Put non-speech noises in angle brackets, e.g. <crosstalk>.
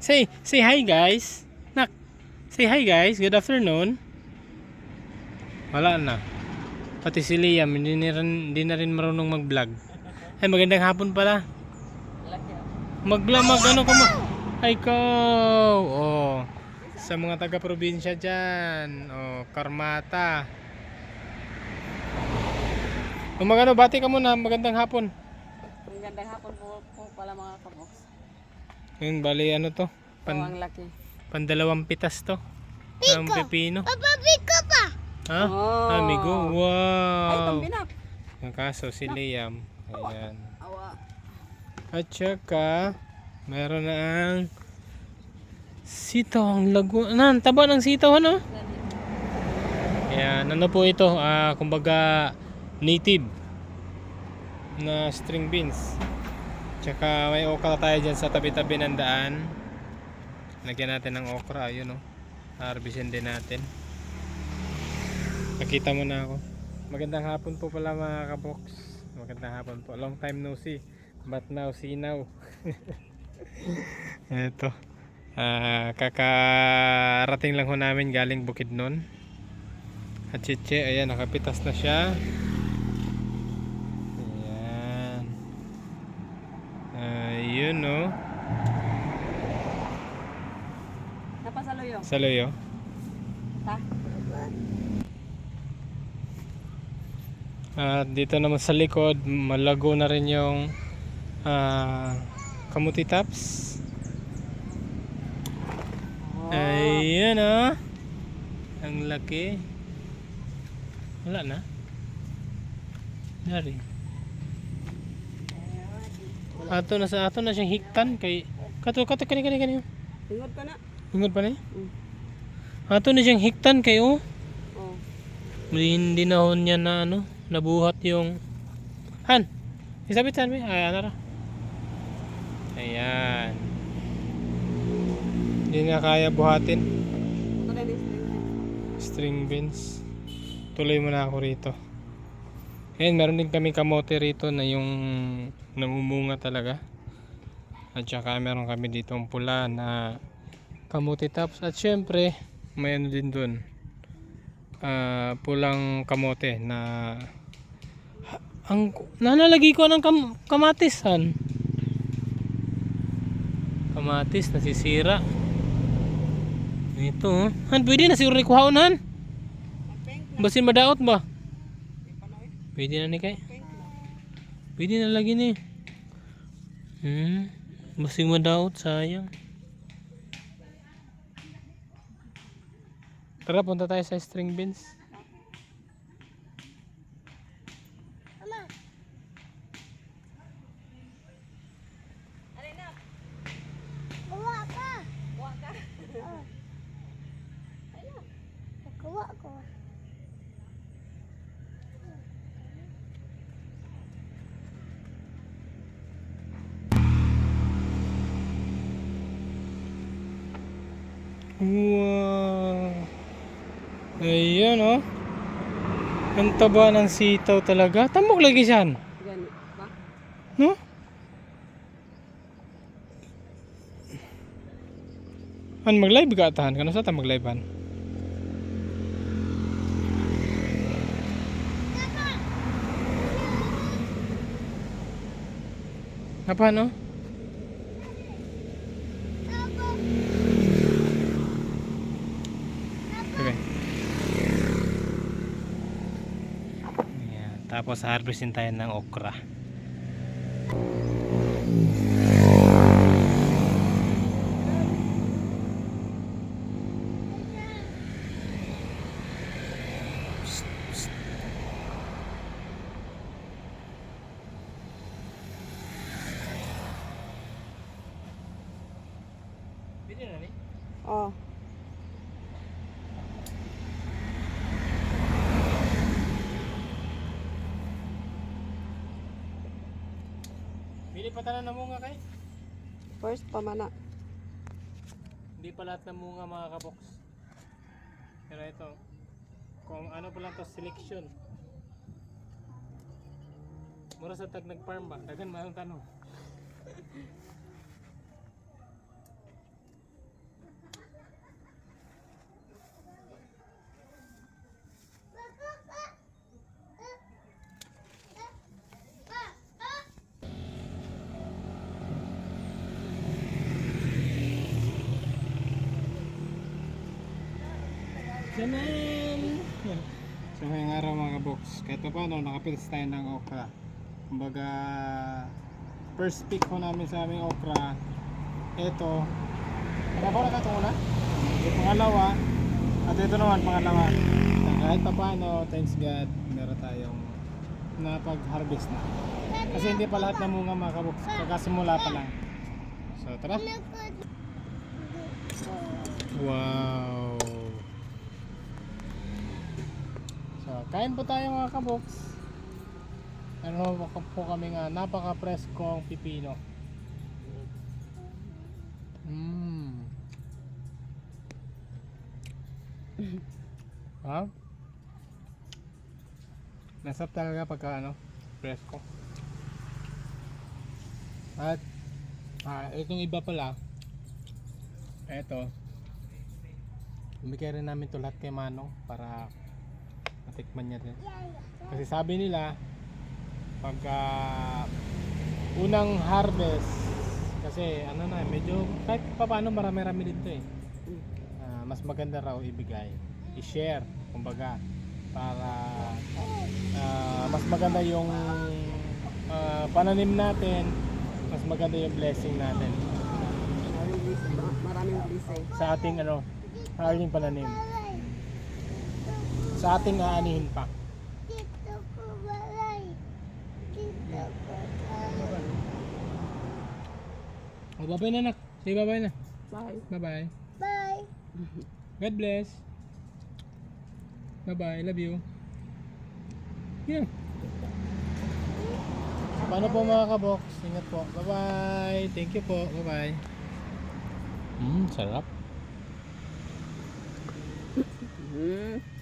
Say, say hi guys. Nak, say hi guys. Good afternoon. Wala na. Pati si Liam, hindi, na rin, hindi na rin marunong mag-vlog. Ay, magandang hapon pala. Mag-vlog, mag ano ka mo? Ay, ko. Oh. Sa mga taga-probinsya dyan. Oh, Karmata. O magano, bati ka muna. Magandang hapon. Magandang hapon po, po pala mga kaboks. Yun, bali ano to? Pan Pan, ang laki. pandalawang pitas to. Ng pepino. Papabigo pa. Ha? Oh. Amigo, Ay, wow. pambinak. Ang kaso si Liam. Ayan. Awa. At saka, meron na ang sitaw. Ang lago. Ano, ang taba ng sitaw, ano? Ayan, ano po ito? Ah, kumbaga, native na string beans. Tsaka may okra tayo dyan sa tabi-tabi ng daan. Lagyan natin ng okra, ayun oh. Harvestin din natin. Nakita mo na ako. Magandang hapon po pala mga kabox. Magandang hapon po. Long time no see. But now see now. <laughs> Ito. Ah, kakarating lang ho namin galing Bukidnon. At chiche, ayan, nakapitas na siya. Ayan. Ayun, no. Napasaluyo. Saloyo. Ta? At dito naman sa likod, malago na rin yung ah, kamuti tops. Ayan ah. Ang laki. Wala na. Dari. Ato na sa ato na siyang hiktan kay kato kato kani kani kani. Tingod ka na. Ingod pa ni. Mm. Ato na siyang hiktan kay oh. Oh. Hindi na ho niya na ano, nabuhat yung Han. Isabit saan mi? Ay, ano ra? Ayan. Hindi na kaya buhatin. String beans. Tuloy mo na ako rito. Ayan, meron din kami kamote rito na yung namumunga talaga. At saka meron kami dito pula na kamote tops. At syempre, may ano din dun. ah, pulang kamote na ang nanalagi ko ng kam, kamatis han. Kamatis nasisira. Ito, oh. han pwede na siguro ni kuhaon han. Basin madaot ba? Pwede na ni kay. Pwede na lagi ni. Hmm. Basin madaot sayang. Tara punta tayo sa string beans. Kuha ka. Buwa ka. Kuha ko. Wow. Ayan oh. Ang taba ng sitaw talaga. Tamok lagi siyan. No? An mag-live ka tahan kano sa ta mag-livean? Apa no? Okay. Ayan. Tapos harvestin tayo ng okra. Pwede na ni? Oh. Bili pa tayo ng munga kay? First pamana. Hindi pa lahat ng munga mga kabox. Pero ito, kung ano pa lang to selection. Mura sa tag nag-farm ba? Dagan mayroong tanong. Chanel! so ngayong araw mga kabox, kahit pa paano nakapilis tayo ng okra. Kumbaga, first pick ko namin sa aming okra, ito, ano ba na ito una? Yung pangalawa, at ito naman pangalawa. So, kahit pa paano, thanks God, meron tayong napag-harvest na. Kasi hindi pa lahat ng munga mga kabox, kakasimula pa lang. So tara! Wow! Kain po tayo mga kabox. Ano po kami nga, napaka-preskong pipino. Mmm. <laughs> ha? Nasap talaga pagka ano, presko. At, ah, itong iba pala, eto, Bumigay rin namin to lahat kay Manong para matikman niya din. Kasi sabi nila, pagka unang harvest, kasi ano na, medyo kahit pa paano marami-rami dito eh. Ah, mas maganda raw ibigay, i-share, kumbaga, para ah, mas maganda yung ah, pananim natin, mas maganda yung blessing natin. Maraming blessing. sa ating ano, sa ating pananim. Sa ating aanihin pa. Dito ko balay. Dito ko balay. Oh, bye-bye na nak. Say bye-bye na. Bye. Bye-bye. Bye. God bless. Bye-bye. Love you. Yeah. Paano po mga kabox? Ingat po. Bye-bye. Thank you po. Bye-bye. Hmm, sarap. Hmm.